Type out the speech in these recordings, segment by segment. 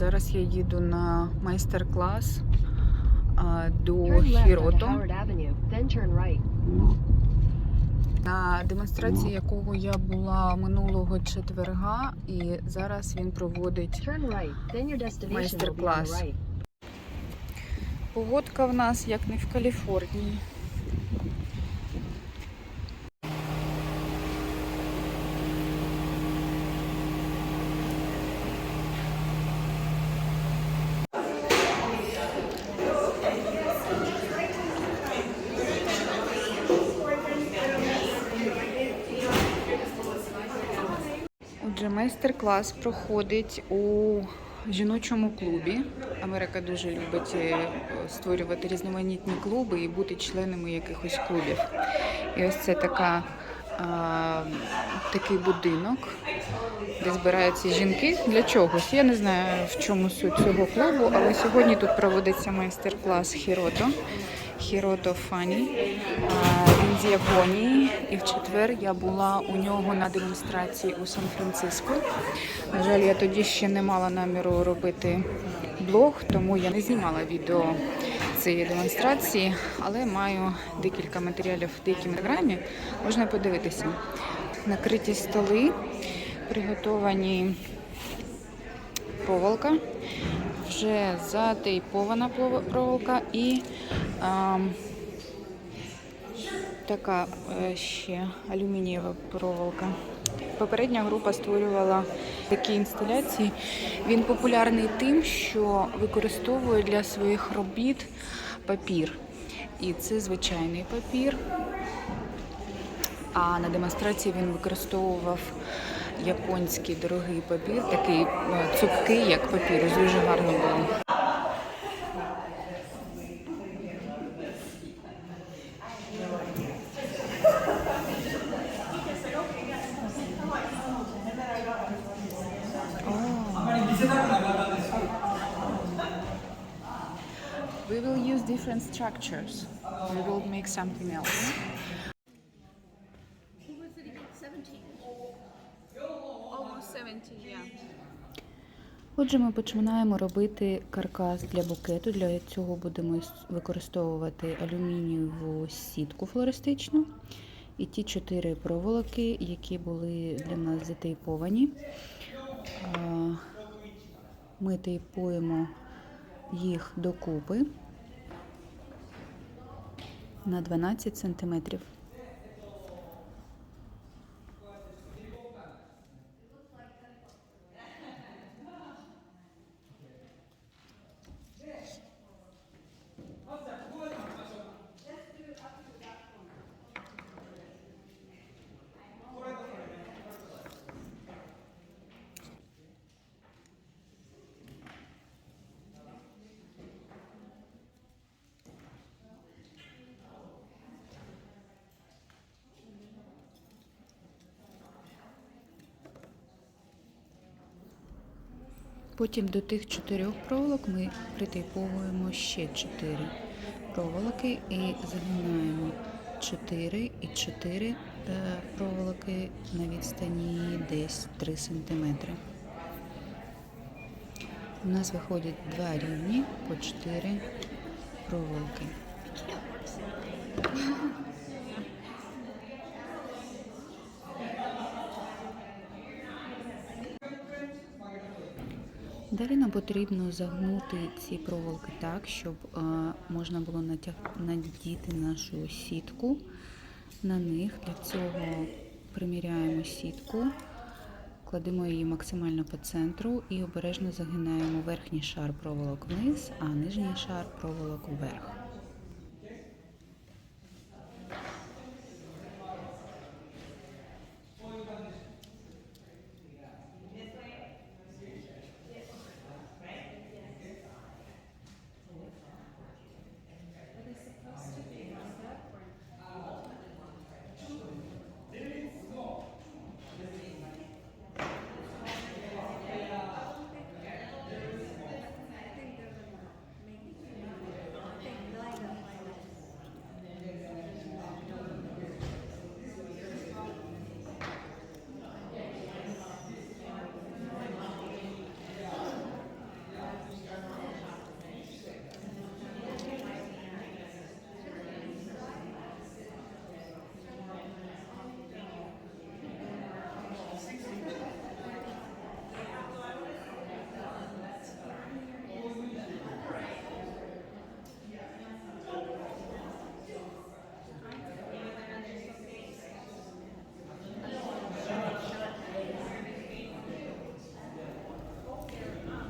Зараз я їду на майстер-клас до Хірото, на демонстрації якого я була минулого четверга, і зараз він проводить Майстер-клас. Погодка в нас як не в Каліфорнії. Отже, майстер-клас проходить у жіночому клубі. Америка дуже любить е, створювати різноманітні клуби і бути членами якихось клубів. І ось це така, а, такий будинок, де збираються жінки для чогось. Я не знаю, в чому суть цього клубу, але сьогодні тут проводиться майстер-клас Хірото. Хірото Фані. Він з Японії, і в четвер я була у нього на демонстрації у Сан-Франциско. На жаль, я тоді ще не мала наміру робити блог, тому я не знімала відео цієї демонстрації, але маю декілька матеріалів в деякій інстаграмі. Можна подивитися. Накриті столи, приготовані проволока, вже затейпована проволока і ам, така е, ще алюмінієва проволока. Попередня група створювала такі інсталяції. Він популярний тим, що використовує для своїх робіт папір. І це звичайний папір. А на демонстрації він використовував японський дорогий папір, такий е, цупкий, як папір. Дуже гарно було. We will use different structures. We will make something else. Almost 70, yeah. Отже, ми починаємо робити каркас для букету. Для цього будемо використовувати алюмінієву сітку флористичну і ті чотири проволоки, які були для нас затейповані. Ми тейпуємо їх докупи на 12 сантиметрів. Потім до тих чотирьох проволок ми притейповуємо ще чотири проволоки і загинаємо 4 і 4 проволоки на відстані десь 3 см. У нас виходять два рівні по 4 проволоки. Далі нам потрібно загнути ці проволоки так, щоб е, можна було надіти нашу сітку на них. Для цього приміряємо сітку, кладемо її максимально по центру і обережно загинаємо верхній шар проволок вниз, а нижній шар проволок вверх.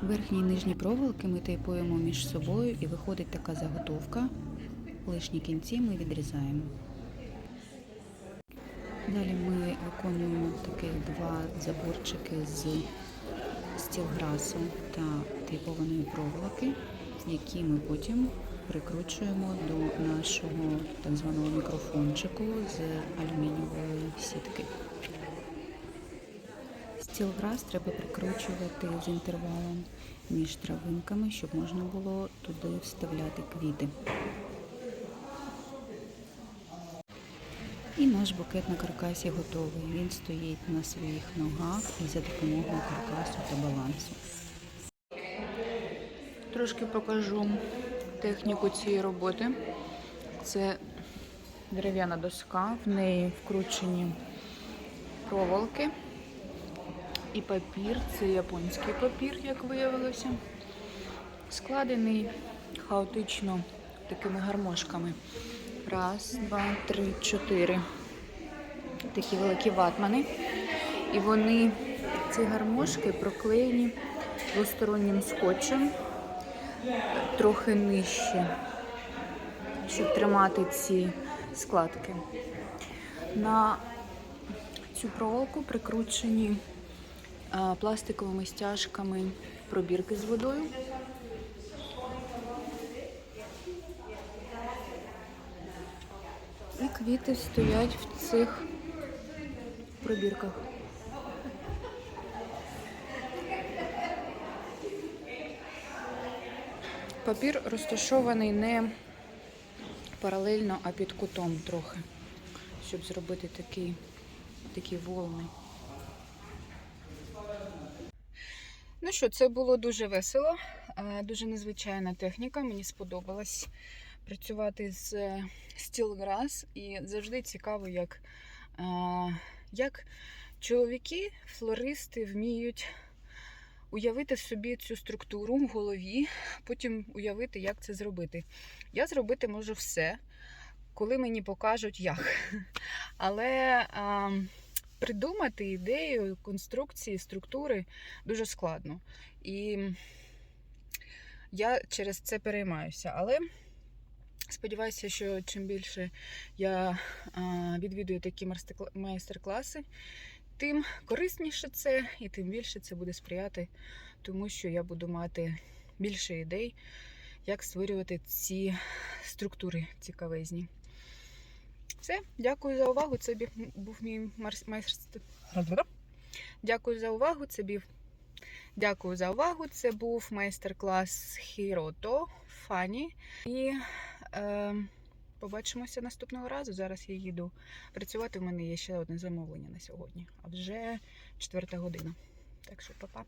Верхні і нижні проволоки ми тейпуємо між собою і виходить така заготовка. Лишні кінці ми відрізаємо. Далі ми виконуємо таких два заборчики з стілграсу та тейпованої проволоки, які ми потім прикручуємо до нашого так званого мікрофончику з алюмінієвої сітки. Стілграс треба прикручувати з інтервалом між травинками, щоб можна було туди вставляти квіти. І наш букет на каркасі готовий. Він стоїть на своїх ногах і за допомогою каркасу та балансу. Трошки покажу техніку цієї роботи. Це дерев'яна доска, в неї вкручені проволоки і папір. Це японський папір, як виявилося. Складений хаотично такими гармошками. Раз, два, три, чотири. Такі великі ватмани. І вони, ці гармошки, проклеєні двостороннім скотчем трохи нижче, щоб тримати ці складки. На цю проволоку прикручені пластиковими стяжками пробірки з водою. І квіти стоять в цих пробірках. Папір розташований не паралельно, а під кутом трохи, щоб зробити такий, такі волни. Ну що, це було дуже весело, е, дуже незвичайна техніка. Мені сподобалось працювати з е, Steelgrass і завжди цікаво, як, е, як чоловіки, флористи вміють уявити собі цю структуру в голові, потім уявити, як це зробити. Я зробити можу все, коли мені покажуть як. Але а, придумати ідею конструкції, структури дуже складно. І я через це переймаюся. Але сподіваюся, що чим більше я відвідую такі майстер- майстер-класи, тим корисніше це і тим більше це буде сприяти, тому що я буду мати більше ідей, як створювати ці структури цікавезні. Все, дякую за увагу. Це був мій майстер. Дякую за увагу. Це був Дякую за увагу. Це був майстер-клас Хірото Фані. І е, побачимося наступного разу. Зараз я їду працювати. У мене є ще одне замовлення на сьогодні, а вже четверта година. Так що, па-па.